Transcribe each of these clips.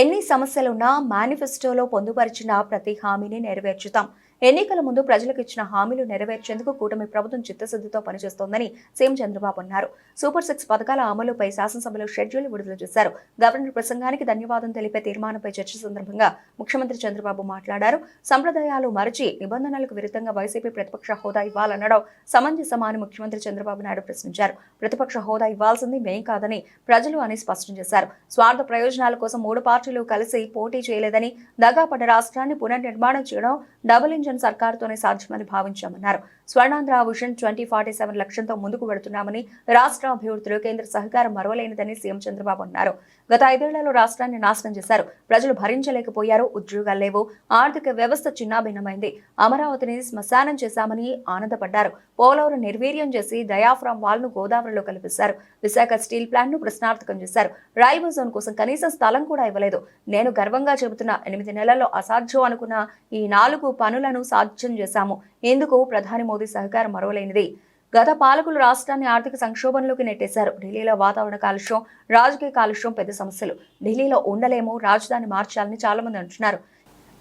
ఎన్ని సమస్యలున్నా మేనిఫెస్టోలో పొందుపరిచిన ప్రతి హామీని నెరవేర్చుతాం. ఎన్నికల ముందు ప్రజలకు ఇచ్చిన హామీలు నెరవేర్చేందుకు కూటమి ప్రభుత్వం చిత్తశుద్ధితో పనిచేస్తోందని సీఎం చంద్రబాబు అన్నారు. సూపర్ సిక్స్ పథకాల అమలుపై శాసనసభలో షెడ్యూల్ విడుదల చేశారు. గవర్నర్ ప్రసంగానికి ధన్యవాదం తెలిపే తీర్మానంపై చర్చ సందర్భంగా ముఖ్యమంత్రి చంద్రబాబు మాట్లాడారు. సంప్రదాయాలు మరచి నిబంధనలకు విరుద్ధంగా వైసీపీ ప్రతిపక్ష హోదా ఇవ్వాలనడం సమంజసమాని ముఖ్యమంత్రి చంద్రబాబు నాయుడు ప్రశ్నించారు. ప్రతిపక్ష హోదా ఇవ్వాల్సింది మేం కాదని ప్రజలు అని స్పష్టం చేశారు. స్వార్థ ప్రయోజనాల కోసం మూడు పార్టీలు కలిసి పోటీ చేయలేదని దగాపడ్డ రాష్ట్రాన్ని పునర్నిర్మాణం చేయడం డబుల్ ఇంజన్ సర్కార్తోనే సాధ్యమని భావించామన్నారు. Swarnandhra vision twenty forty seven లక్ష్యంతో ముందుకు వెడుతున్నామని రాష్ట్ర అభివృద్ధిలో కేంద్ర సహకారం మరవలేనిదని సీఎం చంద్రబాబు అన్నారు. గత ఐదేళ్ళలో రాష్ట్రాన్ని నాశనం చేశారు. ప్రజలు భరించలేకపోయారు. ఉద్యోగాలు లేవు. ఆర్థిక వ్యవస్థ చిన్నాభిన్నమైంది. అమరావతిని శ్మశానం చేశామని ఆనందపడ్డారు. పోలవరం నిర్వీర్యం చేసి డయాఫ్రామ్ వాల్ను గోదావరిలో కల్పిస్తారు విశాఖ స్టీల్ ప్లాంట్ను ప్రశ్నార్థకం చేశారు. రైల్వే జోన్ కోసం కనీసం స్థలం కూడా ఇవ్వలేదు. నేను గర్వంగా చెబుతున్న ఎనిమిది నెలల్లో అసాధ్యం అనుకున్న ఈ నాలుగు పనులను సాధ్యం చేశాము. ఇందుకు ప్రధాని మోదీ సహకారం మరవలేనిది. గత పాలకులు రాష్ట్రాన్ని ఆర్థిక సంక్షోభంలోకి నెట్టేశారు. ఢిల్లీలో వాతావరణ కాలుష్యం రాజకీయ కాలుష్యం పెద్ద సమస్యలు. ఢిల్లీలో ఉండలేము రాజధాని మార్చాలని చాలా మంది అంటున్నారు.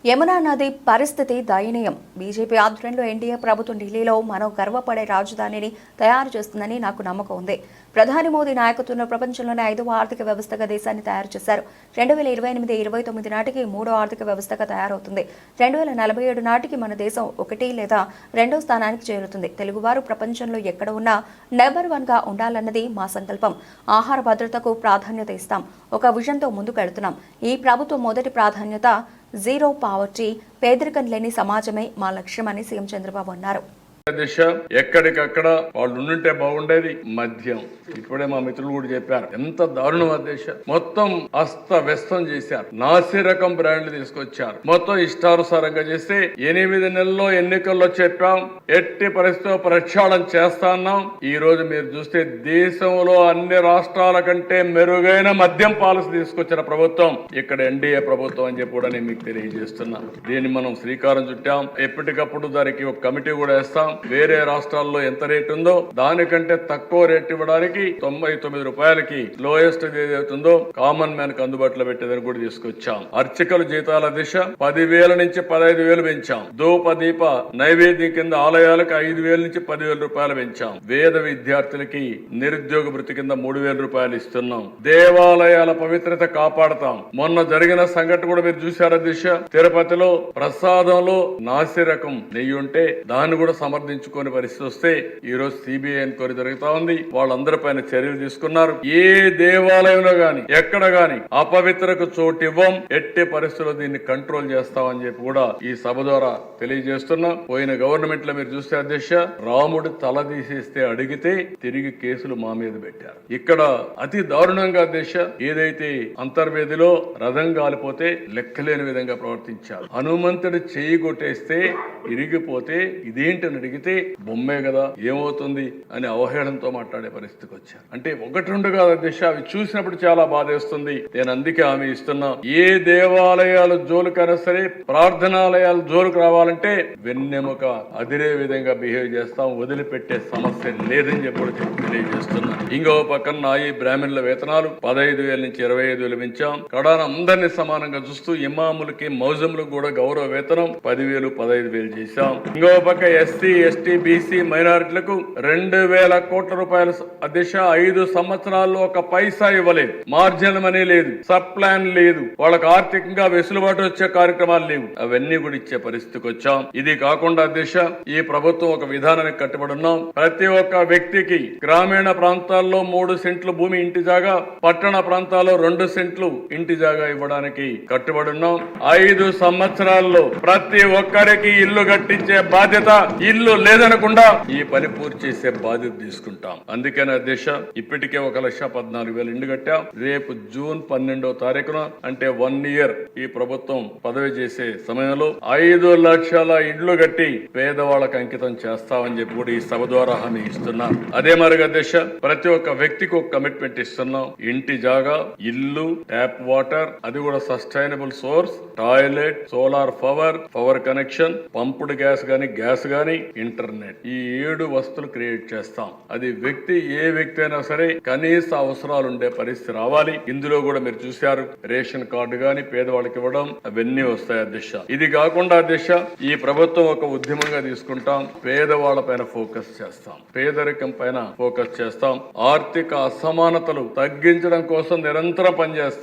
యమునా నది పరిస్థితి దయనీయం. బీజేపీ ఆధ్వర్యంలో ఎన్డీఏ ప్రభుత్వం ఢిల్లీలో మనం గర్వపడే రాజధానిని తయారు చేస్తుందని నాకు నమ్మకం ఉంది. ప్రధాని మోదీ నాయకత్వంలో ప్రపంచంలోనే ఐదవ ఆర్థిక వ్యవస్థగా దేశాన్ని తయారు చేశారు. రెండు వేల ఇరవై ఎనిమిది ఇరవై తొమ్మిది నాటికి మూడో ఆర్థిక వ్యవస్థగా తయారవుతుంది. రెండు వేల నలభై ఏడు నాటికి మన దేశం ఒకటి లేదా రెండో స్థానానికి చేరుతుంది. తెలుగువారు ప్రపంచంలో ఎక్కడ ఉన్నా నెంబర్ వన్గా ఉండాలన్నది మా సంకల్పం. ఆహార భద్రతకు ప్రాధాన్యత ఇస్తాం. ఒక విజన్తో ముందుకెళ్తున్నాం. ఈ ప్రభుత్వం మొదటి ప్రాధాన్యత జీరో పావర్టీ పేదరికం లేని సమాజమే మా లక్ష్యమని సీఎం చంద్రబాబు అన్నారు. దిశ ఎక్కడికక్కడ వాళ్ళు ఉండుంటే బాగుండేది మద్యం. ఇప్పుడే మా మిత్రులు కూడా చెప్పారు. ఎంత దారుణం దిశ. మొత్తం అస్త వ్యస్తం చేశారు. నాసి రకం బ్రాండ్లు తీసుకొచ్చారు. మొత్తం ఇష్టానుసారంగా చేస్తే ఎనిమిది నెలల్లో ఎన్నికల్లో చెప్పాం. ఎట్టి పరిస్థితిలో ప్రక్షాళన చేస్తాన్నాం ఈ రోజు మీరు చూస్తే దేశంలో అన్ని రాష్ట్రాల కంటే మెరుగైన మద్యం పాలసీ తీసుకొచ్చిన ప్రభుత్వం. ఇక్కడ ఎన్డీఏ ప్రభుత్వం అని చెప్పి కూడా నేను మీకు తెలియజేస్తున్నా. దీన్ని మనం శ్రీకారం చుట్టాం. ఎప్పటికప్పుడు దానికి ఒక కమిటీ కూడా వేస్తాం. వేరే రాష్ట్రాల్లో ఎంత రేట్ ఉందో దానికంటే తక్కువ రేట్ ఇవ్వడానికి తొంభై తొమ్మిది రూపాయలకి లోయెస్ట్ ఏదైతుందో కామన్ మ్యాన్కి అందుబాటులో పెట్టేదని కూడా తీసుకొచ్చాం. అర్చకుల జీతాల దిశ పదివేల నుంచి పదహైదు వేలు పెంచాం. ధూప దీప నైవేద్యం కింద ఆలయాలకు ఐదు వేల నుంచి పదివేల రూపాయలు పెంచాం. వేద విద్యార్థులకి నిరుద్యోగ వృత్తి కింద మూడు వేల రూపాయలు ఇస్తున్నాం. దేవాలయాల పవిత్రత కాపాడతాం. మొన్న జరిగిన సంఘటన కూడా మీరు చూసారా దిశ? తిరుపతిలో ప్రసాదంలో నాసి రకం నెయ్యి ఉంటే దాన్ని కూడా సమర్థించుకునే పరిస్థితి వస్తే ఈ రోజు సిబిఐ ఎన్క్వైరీ జరుగుతా ఉంది. వాళ్ళందరి పైన చర్యలు తీసుకున్నారు. ఏ దేవాలయంలో గాని ఎక్కడ గాని అపవిత్రకు చోటు ఇవ్వం. ఎట్టి పరిస్థితుల్లో దీన్ని కంట్రోల్ చేస్తామని చెప్పి కూడా ఈ సభ ద్వారా తెలియజేస్తున్నాం. పోయిన గవర్నమెంట్లో మీరు చూస్తే అధ్యక్ష రాముడు తల తీసేస్తే అడిగితే తిరిగి కేసులు మా మీద పెట్టారు. ఇక్కడ అతి దారుణంగా అధ్యక్ష ఏదైతే అంతర్వేదిలో రథం కాలిపోతే లెక్కలేని విధంగా ప్రవర్తించారు. హనుమంతుడు చేయి కొట్టేస్తే ఇరిగిపోతే ఇదేంటని అడిగితే బొమ్మే కదా ఏమవుతుంది అని అవహేళనతో మాట్లాడే పరిస్థితికి వచ్చారు. అంటే ఒకటి రెండు కాదు అధ్యక్ష అవి చూసినప్పుడు చాలా బాధేస్తుంది. నేను అందుకే ఆమె ఇస్తున్నా. ఏ దేవాలయాలు జోలుకైనా సరే ప్రార్థనాలయాలు జోలుకు రావాలంటే వెన్నెముక అదిరే విధంగా బిహేవ్ చేస్తాం వదిలిపెట్టే సమస్య లేదని చెప్పి తెలియజేస్తున్నా. ఇంకో పక్కన నాయి ఈ బ్రాహ్మణుల వేతనాలు పదహైదు వేల నుంచి ఇరవై ఐదు వేలు పెంచాం కడాన అందరినీ సమానంగా చూస్తూ ఇమాములకి మౌజములకు కూడా గౌరవ వేతనం పదివేలు పదహైదు వేలు చేశాం. ఇంకో పక్క ఎస్సీ ఎస్టీ బీసీ మైనారిటీలకు రెండు వేల కోట్ల రూపాయల దిశ ఐదు సంవత్సరాల్లో ఒక పైసా ఇవ్వలేదు. మార్జిన్ మనీ లేదు. సబ్ ప్లాన్ లేదు. వాళ్ళకి ఆర్థికంగా వెసులుబాటు వచ్చే కార్యక్రమాలు లేవు. అవన్నీ కూడా ఇచ్చే పరిస్థితికి వచ్చాం. ఇది కాకుండా దిశ ఈ ప్రభుత్వం ఒక విధానానికి కట్టుబడి ఉన్నాం ప్రతి ఒక్క వ్యక్తికి గ్రామీణ ప్రాంతాల్లో మూడు సెంట్లు భూమి ఇంటి జాగా పట్టణ ప్రాంతాల్లో రెండు సెంట్లు ఇంటి జాగా ఇవ్వడానికి కట్టుబడి ఉన్నాం ఐదు సంవత్సరాల్లో ప్రతి ఒక్కరికి ఇల్లు కట్టించే బాధ్యత ఇల్లు లేదనకుండా ఈ పని పూర్తి చేసే బాధ్యత తీసుకుంటాం. అందుకనే అధ్యక్ష ఇప్పటికే ఒక లక్ష పద్నాలుగు వేలు ఇండ్లు కట్టాం. రేపు జూన్ పన్నెండో తారీఖున అంటే వన్ ఇయర్ ఈ ప్రభుత్వం పదవి చేసే సమయంలో ఐదు లక్షల ఇండ్లు కట్టి పేదవాళ్ళకి అంకితం చేస్తామని చెప్పి కూడా ఈ సభ ద్వారా హామీ ఇస్తున్నాం. అదే మరి అధ్యక్ష ప్రతి ఒక్క వ్యక్తికి ఒక కమిట్మెంట్ ఇస్తున్నాం. ఇంటి జాగా ఇల్లు ట్యాప్ వాటర్ అది కూడా sustainable source toilet solar power power connection piped gas గాని గ్యాస్ గాని ఇంటర్నెట్. ఈ ఏడు వస్తువులు క్రియేట్ చేస్తాం. అది వ్యక్తి ఏ వ్యక్తి అయినా సరే కనీస అవసరాలు ఉండే పరిస్థితి రావాలి. ఇందులో కూడా మీరు చూశారు రేషన్ కార్డు గాని పేదవాళ్ళకి ఇవ్వడం అవన్నీ వస్తాయి అధ్యక్ష ఇది కాకుండా అధ్యక్ష ఈ ప్రభుత్వం ఒక ఉద్యమంగా తీసుకుంటాం పేదవాళ్ళ పైన ఫోకస్ చేస్తాం. పేదరికం పైన ఫోకస్ చేస్తాం. ఆర్థిక అసమానతలు తగ్గించడం కోసం నిరంతరం పనిచేస్తాం.